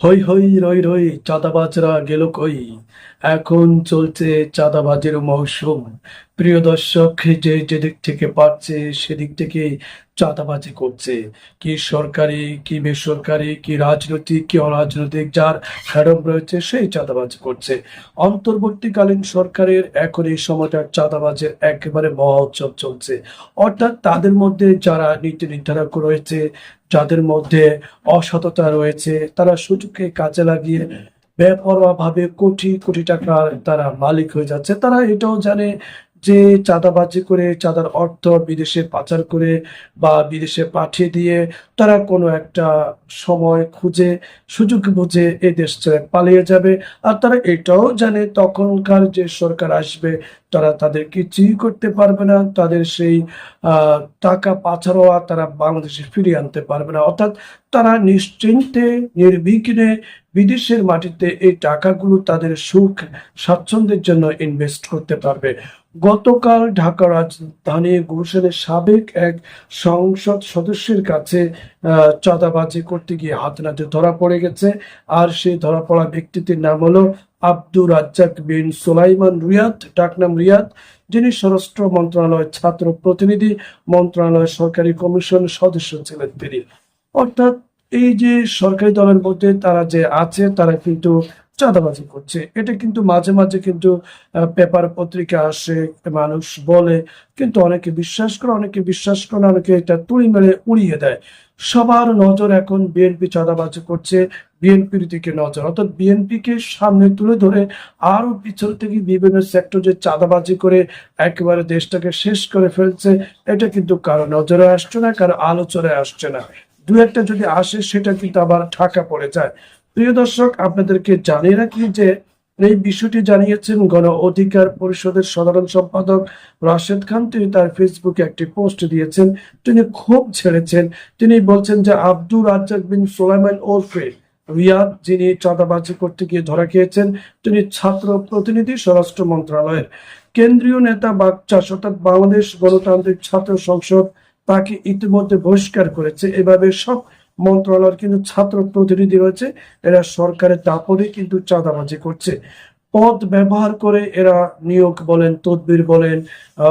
হই হই রই রই চাঁদাবাজরা গেল কই? এখন চলছে চাঁদাবাজের মৌসুম। প্রিয় দর্শক, যে যেদিক থেকে পারছে, সেদিক থেকে চাঁদাবাজি করছে। কি সরকারি, কি বেসরকারি, কি রাজনৈতিক, কি অরাজনৈতিক, যার হ্যাডম রয়েছে, সেই চাঁদাবাজি করছে। অন্তর্বর্তীকালীন সরকারের এখন এই সময়টা চাঁদাবাজের একেবারে মহা উৎসব চলছে। অর্থাৎ তাদের মধ্যে যারা নীতি নির্ধারক রয়েছে যাদের মধ্যে অসততা রয়েছে, তারা সুযোগকে কাজে লাগিয়ে বেপরোয়া ভাবে কোটি কোটি টাকার তারা মালিক হয়ে যাচ্ছে। তারা এটাও জানে যে চাঁদাবাজি করে চাঁদার অর্থ বিদেশে পাচার করে বা বিদেশে পাঠিয়ে দিয়ে তারা কোনো একটা সময় খুঁজে, সুযোগ বুঝে এই দেশ ছেড়ে পালিয়ে যাবে। আর তারা এটাও জানে তখনকার যে সরকার আসবে তারা তাদেরকে কিছুই করতে পারবে না, তাদের সেই টাকা পাচারোয়া তারা বাংলাদেশে ফিরিয়ে আনতে পারবে না। অর্থাৎ তারা নিশ্চিন্তে, নির্বিঘ্নে বিদেশের মাটিতে এই টাকাগুলো তাদের সুখ, স্বাচ্ছন্দ্যের জন্য ইনভেস্ট করতে পারবে। গতকাল ঢাকা রাজধানী গুলশানের সাবেক এক সংসদ সদস্যের কাছে চাঁদাবাজি করতে গিয়ে হাত নাতে ধরা পড়ে গেছে। আর সেই ধরা পড়া ব্যক্তিটির নাম হলো আব্দুর রাজ্জাক বিন সুলাইমান রিয়াদ ডাকনাম রিয়াদ, যিনি স্বরাষ্ট্র মন্ত্রণালয়ের ছাত্র প্রতিনিধি, মন্ত্রণালয়ের সরকারি কমিশন সদস্য ছিলেন তিনি। অর্থাৎ এই যে সরকারি দলের মধ্যে তারা যে আছে, তারা কিন্তু চাঁদাবাজি করছে। এটা কিন্তু মাঝে মাঝে কিন্তু পেপার পত্রিকা আসে মানুষ বলে, কিন্তু অনেকে বিশ্বাস করে, অনেকে বিশ্বাস করে অনেকে এটা তুড়ি মেরে উড়িয়ে দেয়। সবার নজর এখন বিএনপি চাঁদাবাজি করছে, বিএনপির দিকে নজর। অর্থাৎ বিএনপিকে সামনে তুলে ধরে আরও পিছন থেকে বিভিন্ন সেক্টর যে চাঁদাবাজি করে একেবারে দেশটাকে শেষ করে ফেলছে, এটা কিন্তু কারও নজরে আসছে না, কারও আলোচনায় আসছে না। দু একটা যদি আসে, সেটা কিন্তু আবার ঢাকা পড়ে যায়। প্রিয় দর্শক, আপনাদেরকে জানিয়ে রাখি যে এই বিষয়টি জানিয়েছেন গণ অধিকার পরিষদের সাধারণ সম্পাদক রাশেদ খান। তিনি তার ফেসবুকে একটি পোস্ট দিয়েছেন, তিনি ক্ষোভ ছেড়েছেন। তিনি বলছেন যে, আব্দুর রাজ্জাক বিন সোলাইমান ওরফে রিয়াদ, যিনি চাঁদাবাজি করতে গিয়ে ধরা খেয়েছেন, তিনি ছাত্র প্রতিনিধি স্বরাষ্ট্র মন্ত্রণালয়ের। কেন্দ্রীয় নেতা বাচ্চাস অর্থাৎ বাংলাদেশ গণতান্ত্রিক ছাত্র সংসদ, তাকে ইতিমধ্যে বহিষ্কার করেছে। এভাবে সব মন্ত্রণালয়ের কিন্তু ছাত্র প্রতিনিধি রয়েছে। এরা সরকারের দাপনে কিন্তু চাঁদাবাজি করছে। পদ ব্যবহার করে এরা নিয়োগ বলেন, তদবির বলেন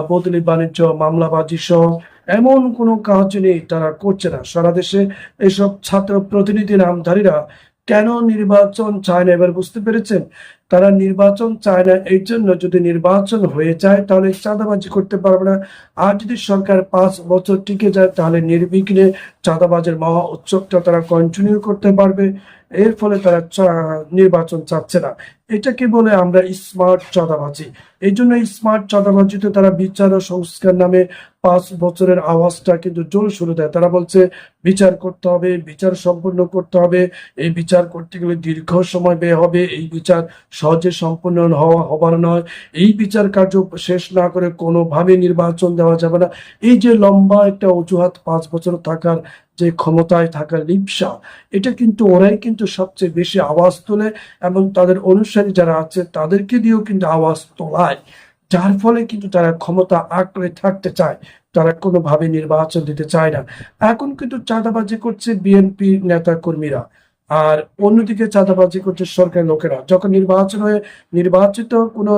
বদলি বাণিজ্য, মামলাবাজি সহ এমন কোনো কাজ নেই তারা করছে না। সারা দেশে এসব ছাত্র প্রতিনিধি নামধারীরা কেন নির্বাচন চায় না এবার বুঝতে পেরেছেন? তারা নির্বাচন চায় না, এই জন্য যদি নির্বাচন হয়ে যায়, তাহলে চাঁদাবাজি করতে পারবে না। আর যদি সরকার পাঁচ বছর টিকে যায়, তাহলে নির্বিঘ্নে চাঁদাবাজের মহা উৎসবটা তারা কন্টিনিউ করতে পারবে। এর ফলে তারা নির্বাচন চাচ্ছে না। এটাকে বলে আমরা স্মার্ট চাঁদাবাজি। এই জন্য স্মার্ট চাঁদাবাজিতে তারা বিচার ও সংস্কার নামে পাঁচ বছরের আওয়াজটা কিন্তু জোর শুরু দেয়। তারা বলছে, বিচার করতে হবে, বিচার সম্পূর্ণ করতে হবে। এই বিচার করতে গেলে দীর্ঘ সময় ব্যয় হবে। এই বিচার সহজে সম্পন্ন হওয়া, হবার নয়। এই বিচার কার্য শেষ না করে কোনোভাবে নির্বাচন দেওয়া যাবে না। এই যে লম্বা একটা অজুহাত পাঁচ বছর থাকার যে ক্ষমতায় থাকার লিপসা এটা কিন্তু ওরাই কিন্তু সবচেয়ে বেশি আওয়াজ তোলে এবং তাদের অনুসারী যারা আছে তাদেরকে দিয়েও কিন্তু আওয়াজ তোলায়। যার ফলে কিন্তু তারা ক্ষমতা আঁকড়ে থাকতে চায়। তারা কোনোভাবে নির্বাচন দিতে চায় না। এখন কিন্তু চাঁদাবাজি করছে বিএনপি নেতা কর্মীরা আর অন্যদিকে চাঁদাবাজি করছে সরকারি লোকেরা। যখন নির্বাচন হয়ে নির্বাচিত কোনো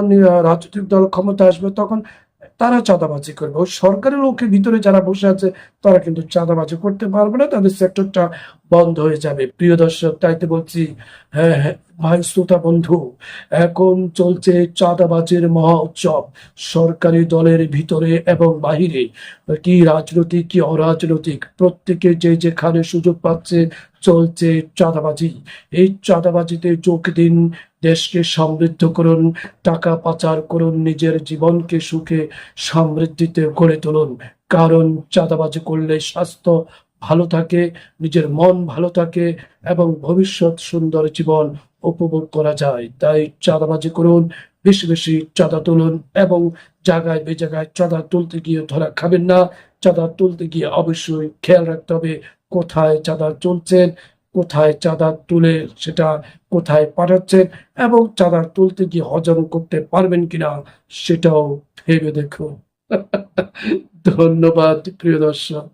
রাজনৈতিক দল ক্ষমতা আসবে, তখন তারা চাঁদাবাজি করবে। ওই সরকারি লোকের ভিতরে যারা বসে আছে, তারা কিন্তু চাঁদাবাজি করতে পারবে না, তাদের সেক্টরটা বন্ধ হয়ে যাবে। প্রিয় দর্শক তাইতে বলছি হ্যাঁ হ্যাঁ ভাই, শ্রোতা, বন্ধু, এখন চলছে চাঁদাবাজির মহা উৎসব। সরকারি দলের ভিতরে এবং বাহিরে। কি রাজনৈতিক, কি অরাজনৈতিক। প্রত্যেকে যে যেখানে সুযোগ পাচ্ছে চলছে চাঁদাবাজি। এই চাঁদাবাজিতে যোগ দিন, দেশকে সমৃদ্ধ করুন, টাকা পাচার করুন, নিজের জীবনকে সুখে সমৃদ্ধিতে গড়ে তুলুন। কারণ চাঁদাবাজি করলে স্বাস্থ্য ভালো থাকে, নিজের মন ভালো থাকে এবং ভবিষ্যৎ সুন্দর জীবন উপভোগ করা যায়। তাই চাঁদাবাজি করুন, বেশি বেশি চাঁদা তুলুন এবং জায়গায় বে জায়গায় চাঁদা তুলতে গিয়ে ধরা খাবেন না। চাঁদা তুলতে গিয়ে অবশ্যই খেয়াল রাখতে হবে কোথায় চাঁদা চলছেন কোথায় চাঁদা তুলে সেটা কোথায় পাঠাচ্ছেন এবং চাঁদা তুলতে গিয়ে হজম করতে পারবেন কিনা সেটাও ভেবে দেখো ধন্যবাদ, প্রিয় দর্শক।